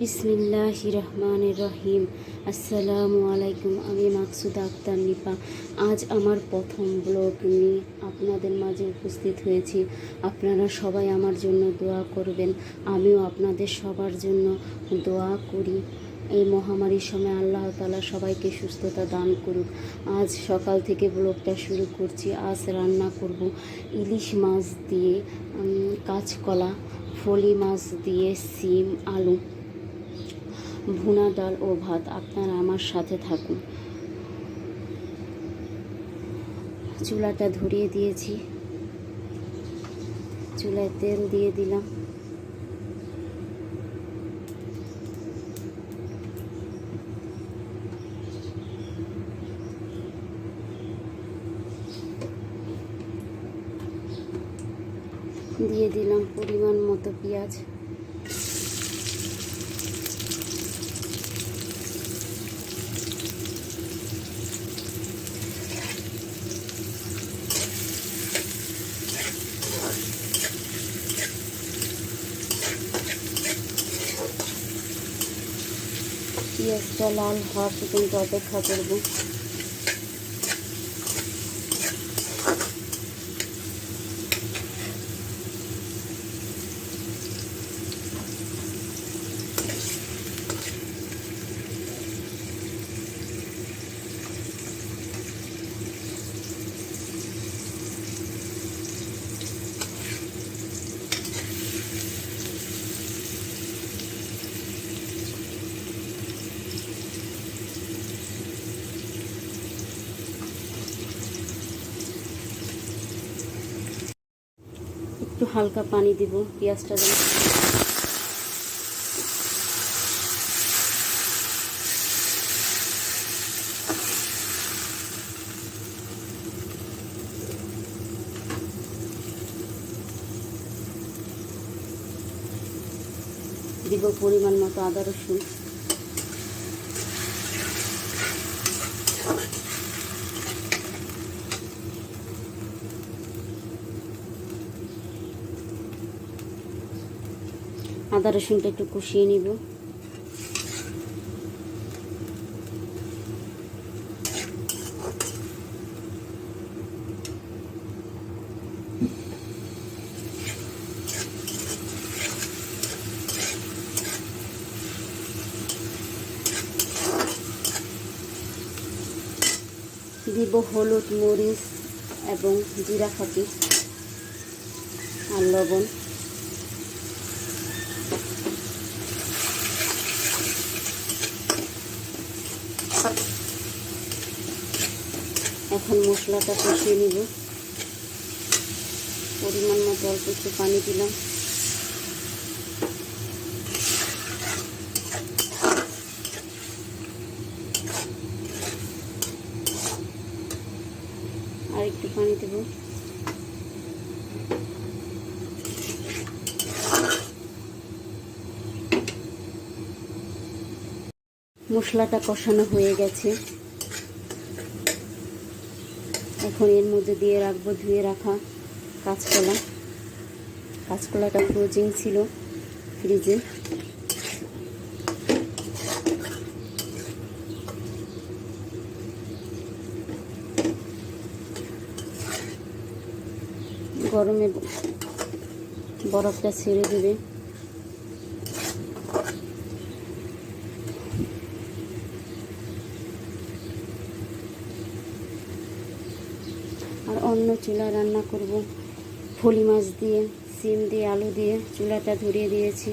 বিসমিল্লাহ রহমান রহিম। আসসালামু আলাইকুম, আমি মাকসুদ আক্তার নিপা। আজ আমার প্রথম ব্লগ নিয়ে আপনাদের মাঝে উপস্থিত হয়েছি। আপনারা সবাই আমার জন্য দোয়া করবেন। আমিও আপনাদের সবার জন্য দোয়া করি। এই মহামারীর সময় আল্লাহ তালা সবাইকে সুস্থতা দান করুক। আজ সকাল থেকে ব্লগটা শুরু করছি। আজ রান্না করব ইলিশ মাছ দিয়ে কাঁচকলা, ফলি মাছ দিয়ে, সিম, আলু। ভুনা ডাল ও ভাত আপনারা আমার সাথে থাকুন। চুলাটা ধরিয়ে দিয়েছি। চুলায় তেল দিয়ে দিলাম। দিয়ে দিলাম পরিমাণ মতো পেঁয়াজ। পেঁয়াজটা লাল হওয়া পর্যন্ত অপেক্ষা করব। হালকা পানি দিব পেঁয়াজটা যেন দিব পরিমাণ মতো আদা রসুন। আদা রসুনটা একটু কষিয়ে নিব। দিব হলুদ মরিচ এবং জিরা ফাঁকি আর লবণ। এখন মশলাটা কষিয়ে নিব। পরিমাণ মতো অল্প একটু পানি দিলাম। আর একটু পানি দেব। মশলাটা কষানো হয়ে গেছে। এখন এর মধ্যে দিয়ে রাখব, ধুয়ে রাখা কাঁচকলা। কাঁচকলাটা ফ্রোজিং ছিল ফ্রিজে। গরমে বরফটা ছেড়ে দেবে। আর অন্য চুলা রান্না করব। ফলি মাছ দিয়ে, সিম দিয়ে, আলু দিয়ে চুলাটা ধরিয়ে দিয়েছি।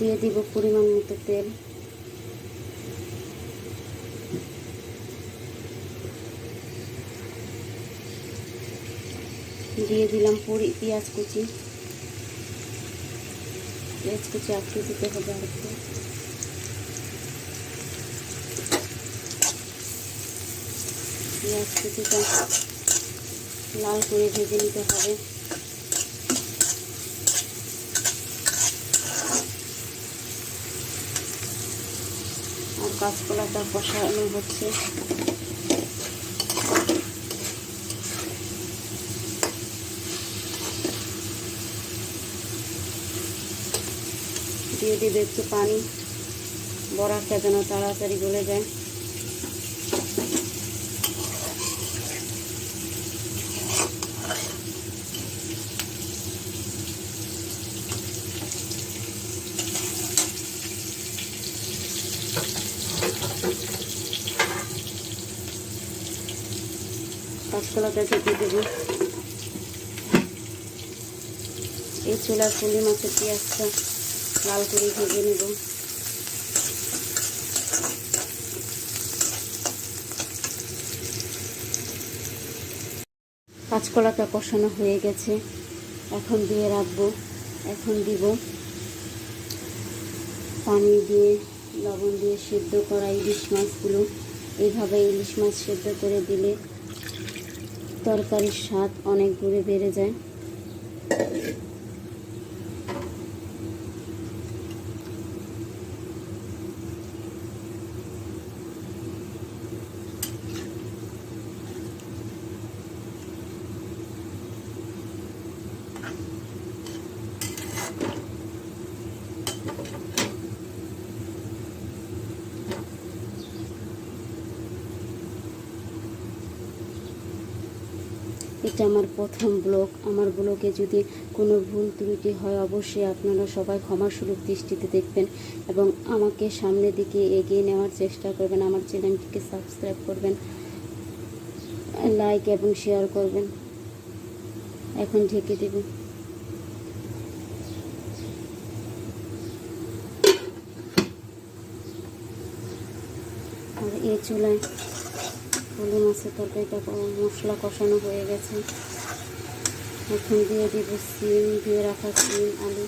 দিয়ে দিব পরিমাণ মতো তেল। দিয়ে দিলাম পুরি, পেঁয়াজ কুচি। পেঁয়াজ কুচি আটকে দিতে হবে আর একটু। পেঁয়াজ কুচিটা লাল করে ভেজে নিতে হবে। আর কাঁচকলাটা কষানো হচ্ছে। দিয়ে দিবে একটু পানি। বড়াটা যেন তাড়াতাড়ি গলে যায়। কাঁচকলাটা কেটে দেবো। এই চুলার পুলি মাছের পেঁয়াজটা। লাল করে ভেজে নেব। কাঁচকলাটা কষানো হয়ে গেছে। এখন দিয়ে রাখব, এখন দিব পানি দিয়ে, লবণ দিয়ে সেদ্ধ করা ইলিশ মাছগুলো। এইভাবে ইলিশ মাছ সেদ্ধ করে দিলে তরকারির স্বাদ অনেক দূরে বেড়ে যায়। এটা আমার প্রথম ব্লগ। আমার ব্লগে যদি কোনো ভুল ত্রুটি হয়, অবশ্যই আপনারা সবাই ক্ষমা সুলভ দৃষ্টিতে দেখবেন এবং আমাকে সামনের দিকে এগিয়ে নেওয়ার চেষ্টা করবেন। আমার চ্যানেলটিকে সাবস্ক্রাইব করবেন, লাইক এবং শেয়ার করবেন। এখন ঢেকে দেব। আর এই চুলায় পলি মাছের তরকারিটা মশলা কষানো হয়ে গেছে। এখন দিয়ে দিব সিম, দিয়ে রাখা সিম, আলু।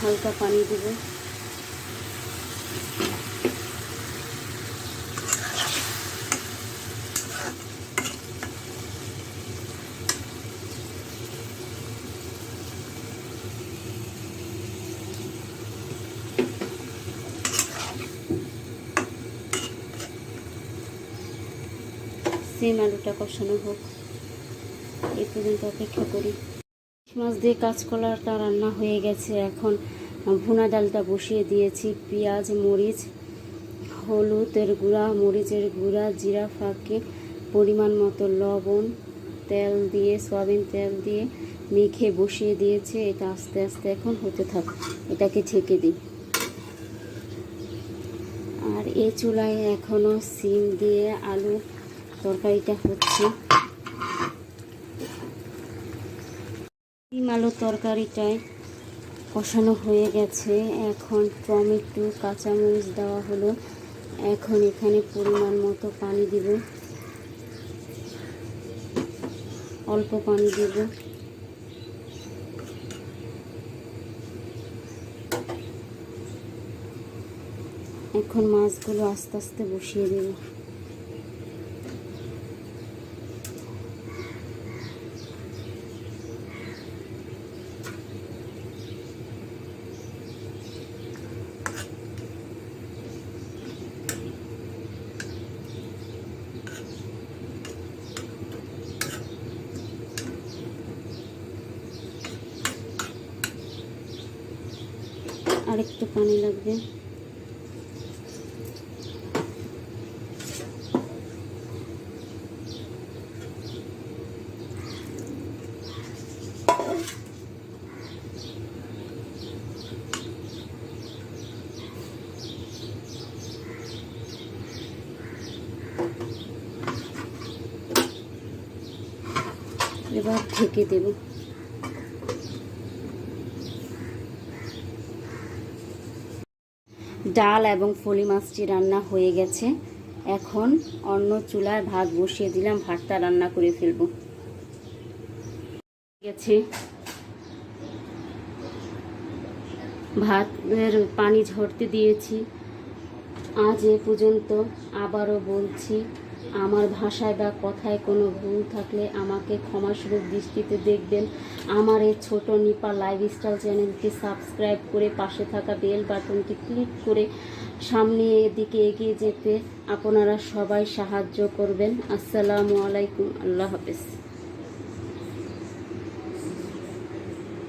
হালকা পানি দেব। সিম আলুটা কষানো হোক। পর্যন্ত অপেক্ষা করি। মাছ দিয়ে কাঁচকলাটা রান্না হয়ে গেছে। এখন ভুনা ডালটা বসিয়ে দিয়েছি। পেঁয়াজ, মরিচ, হলুদের গুঁড়া, মরিচের গুঁড়া, জিরা, ফাঁকে পরিমাণ মতো লবণ, তেল দিয়ে, সয়াবিন তেল দিয়ে মেখে বসিয়ে দিয়েছে। এটা আস্তে আস্তে এখন হতে থাক। এটাকে ঢেকে দিই। আর এই চুলায় এখনও সিম দিয়ে আলু তরকারিটা হচ্ছে। আলুর তরকারিটায় কষানো হয়ে গেছে। এখন টমেটো, কাঁচামরিচ দেওয়া হলো। এখন এখানে পরিমাণ মতো পানি দিব। অল্প পানি দেব। এখন মাছগুলো আস্তে আস্তে বসিয়ে দেবো। और आकटू पानी लगे এবার ঢেকে দেবো ডাল এবং ফলি মাছটি রান্না হয়ে গেছে। এখন অন্য চুলায় ভাত বসিয়ে দিলাম, ভাতটা রান্না করে ফেলব। গেছে। ভাতের পানি ঝরতে দিয়েছি। আজ এ পর্যন্ত আবারও বলছি আমার ভাষায় বা কথায় কোনো ভুল থাকলে আমাকে ক্ষমাস্বরূপ দৃষ্টিতে দেখবেন। আমার এই ছোটো নিপা লাইফস্টাইল চ্যানেলটি সাবস্ক্রাইব করে পাশে থাকা বেল বাটনটি ক্লিক করে সামনে এদিকে এগিয়ে যেতে আপনারা সবাই সাহায্য করবেন। আসসালামু আলাইকুম, আল্লাহ হাফেজ।